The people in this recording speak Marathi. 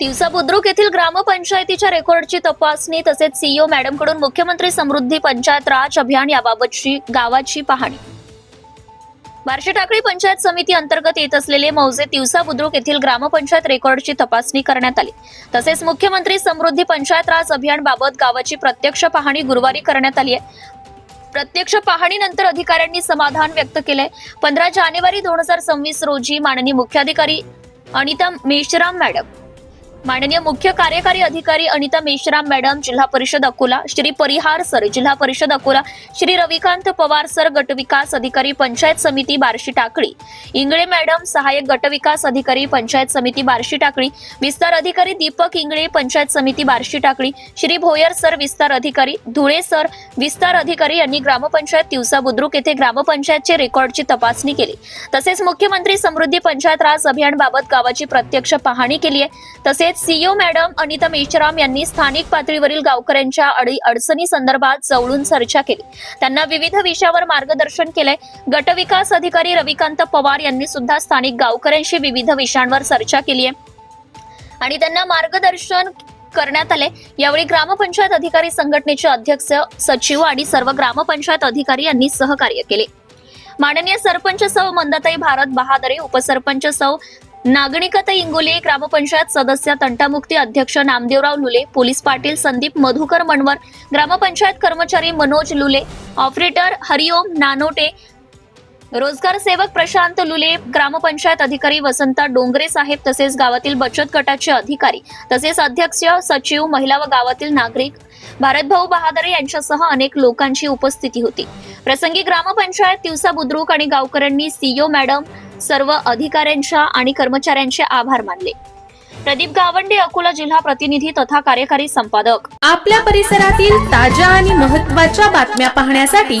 तिवसा बुद्रुक येथील ग्रामपंचायतीच्या रेकॉर्डची तपासणी तसेच सीईओ मॅडमकडून मुख्यमंत्री समृद्धी पंचायत राज अभियान याबाबतची गावाची पाहणी. बार्शी टाकळी पंचायत समिती अंतर्गत येत असलेले मौजे तिवसा बुद्रुक येथील ग्रामपंचायत रेकॉर्डची तपासणी करण्यात आली. तसेच मुख्यमंत्री समृद्धी पंचायत राज अभियान बाबत गावाची प्रत्यक्ष पाहणी गुरुवारी करण्यात आली आहे. प्रत्यक्ष पाहणीनंतर अधिकाऱ्यांनी समाधान व्यक्त केलंय पंधरा जानेवारी दोन हजार सव्वीस रोजी माननीय मुख्याधिकारी अनिता मेश्राम मॅडम माननीय मुख्य कार्यकारी अधिकारी अनिता मेश्राम मॅडम जिल्हा परिषद अकोला श्री परिहार सर जिल्हा परिषद अकोला श्री रविकांत पवार सर गटविकास अधिकारी पंचायत समिती बार्शी टाकळी. इंगळे मॅडम सहाय्यक गटविकास अधिकारी पंचायत समिती बार्शी टाकळी. विस्तार अधिकारी दीपक इंगळे पंचायत समिती बार्शी टाकळी. श्री भोयर सर विस्तार अधिकारी. धुळे सर विस्तार अधिकारी यांनी ग्रामपंचायत तिवसा बुद्रुक येथे ग्रामपंचायतचे रेकॉर्डची तपासणी केली. तसेच मुख्यमंत्री समृद्धी पंचायत राज अभियानबाबत गावाची प्रत्यक्ष पाहणी केली आहे. तसेच सीईओ मॅडम अनिता मेश्राम यांनी स्थानिक पातळीवरील गावकऱ्यांच्या अडी अडचणी संदर्भात जवळून चर्चा केली. त्यांना विविध विषयावर मार्गदर्शन केलंय. गटविकास अधिकारी रविकांत पवार यांनी सुद्धा स्थानिक गावकऱ्यांशी विविध विषयांवर चर्चा केली आहे आणि त्यांना मार्गदर्शन करण्यात आले यावेळी ग्रामपंचायत अधिकारी संघटनेचे अध्यक्ष सचिव आणि सर्व ग्रामपंचायत अधिकारी यांनी सहकार्य केले. माननीय सरपंच सौ मंदाताई भारत बहादरे उपसरपंच सौ नागणिकत इंगोले ग्रामपंचायत सदस्य तंटामुक्ती अध्यक्ष नामदेवराव लुले पोलीस पाटील संदीप मधुकर मनवर ग्रामपंचायत कर्मचारी मनोज लुले ऑपरेटर हरिओम नानोटे रोजगार सेवक प्रशांत लुले ग्रामपंचायत अधिकारी वसंता डोंगरे साहेब तसेच गावातील बचत गटाचे अधिकारी तसेच अध्यक्ष सचिव महिला व गावातील नागरिक भारतभाऊ बहादरे यांच्यासह अनेक लोकांची उपस्थिती होती. प्रसंगी ग्रामपंचायत तिवसा बुद्रुक आणि गावकऱ्यांनी सीईओ मॅडम सर्व अधिकाऱ्यांच्या आणि कर्मचाऱ्यांचे आभार मानले. प्रदीप गावंडे अकोला जिल्हा प्रतिनिधी तथा कार्यकारी संपादक. आपल्या परिसरातील ताज्या आणि महत्त्वाच्या बातम्या पाहण्यासाठी